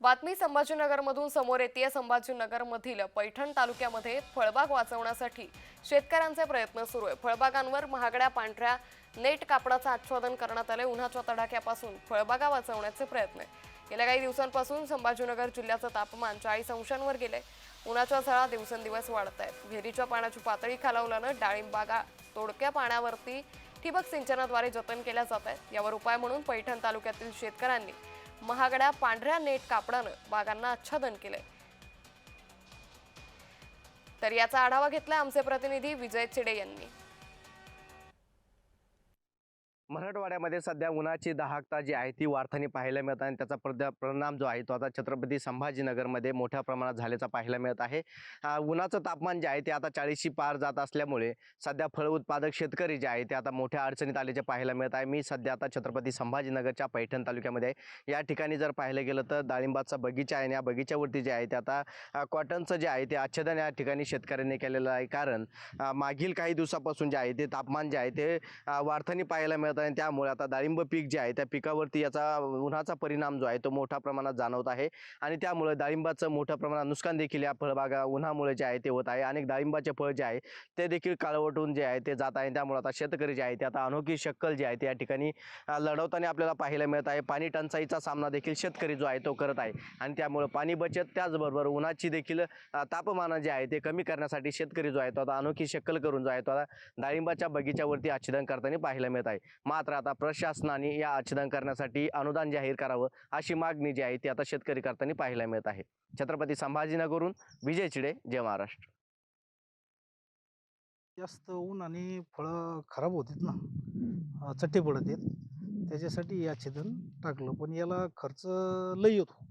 बातमी संभाजीनगरमधून समोर येते. संभाजीनगरमधील पैठण तालुक्यामध्ये फळबाग वाचवण्यासाठी शेतकऱ्यांचे प्रयत्न सुरू आहे. फळबागांवर महागड्या पांढऱ्या नेट कापडाचं आच्छादन करण्यात आले उन्हाच्या तडाख्यापासून फळबागा वाचवण्याचे प्रयत्न आहे गेल्या काही दिवसांपासून संभाजीनगर जिल्ह्याचं तापमान चाळीस अंशांवर गेले उन्हाच्या झळा दिवसेंदिवस वाढत आहेत. विहिरीच्या पाण्याची पातळी खालावल्यानं डाळिंबागा तोडक्या पाण्यावरती ठिबक सिंचनाद्वारे जतन केल्या जात आहेत. यावर उपाय म्हणून पैठण तालुक्यातील शेतकऱ्यांनी महागड्या पांढऱ्या नेट कापडानं बागांना आच्छादन केलंय. तर याचा आढावा घेतला आमचे प्रतिनिधी विजय चिडे यांनी. मराठवाड्यामध्ये सध्या उन्हाची दाहकता जी आहे ती वाढताना पाहायला मिळत आहे. आणि त्याचा प्रद परिणाम जो आहे तो आता छत्रपती संभाजीनगरमध्ये मोठ्या प्रमाणात झाल्याचा पाहायला मिळत आहे. उन्हाचं तापमान जे आहे ते आता चाळीसशी पार जात असल्यामुळे सध्या फळ उत्पादक शेतकरी जे आहे ते आता मोठ्या अडचणीत आल्याचे पाहायला मिळत आहे. मी सध्या आता छत्रपती संभाजीनगरच्या पैठण तालुक्यामध्ये आहे. या ठिकाणी जर पाहायला गेलं तर डाळिंबाचा बगीचा आहे आणि या बगीच्यावरती जे आहे ते आता कॉटनचं जे आहे ते आच्छादन या ठिकाणी शेतकऱ्यांनी केलेलं आहे. कारण मागील काही दिवसापासून जे आहे ते तापमान जे आहे ते आ, वाढताना पाहायला मिळत आहे. आणि त्यामुळे आता डाळिंब पीक जे आहे त्या पिकावरती याचा उन्हाचा परिणाम जो आहे तो मोठ्या प्रमाणात जाणवत आहे. आणि त्यामुळे डाळिंबाचं मोठ्या प्रमाणात नुकसान देखील या फळबागा उन्हामुळे जे आहे ते होत आहे. अनेक डाळिंबाचे फळ जे आहे ते देखील काळवटून जे आहे ते जात आहे. त्यामुळे आता शेतकरी जे आहे ते आता अनोखी शक्कल जे आहे ते या ठिकाणी लढवताना आपल्याला पाहायला मिळत आहे. पाणी टंचाईचा सामना देखील शेतकरी जो आहे तो करत आहे. आणि त्यामुळे पाणी बचत त्याचबरोबर उन्हाची देखील तापमानं तापमान जे आहे ते कमी करण्यासाठी शेतकरी जो आहे तो आता अनोखी शक्कल करून जो आहे तो आता डाळिंबाच्या बगीच्यावरती आच्छादन करताना पाहायला मिळत आहे. मात्र आता प्रशासनाने या आच्छादन करण्यासाठी अनुदान जाहीर करावं अशी मागणी जी आहे ती आता शेतकरी करताना पाहायला मिळत आहे. छत्रपती संभाजीनगरहून विजय चिडे जय महाराष्ट्र. जास्त ऊन आणि फळं खराब होतात ना चट्टे पडत आहेत. त्याच्यासाठी या छेदन टाकलं पण याला खर्च लई येतो.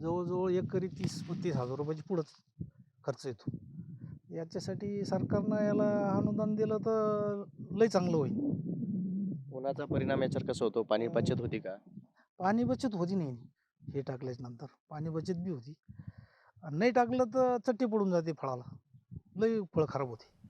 जवळजवळ एकरी तीस बत्तीस हजार रुपयाची पुढंच खर्च येतो. याच्यासाठी सरकारनं याला अनुदान दिलं तर लई चांगलं होईल. उन्हाचा परिणाम याच्यावर कसं होतो? पाणी बचत होती का? पाणी बचत होती नाही हे टाकल्याच्या नंतर पाणी बचत बी होती. आणि नाही टाकलं तर चट्टी पडून जाते फळाला. लई फळ खराब होते.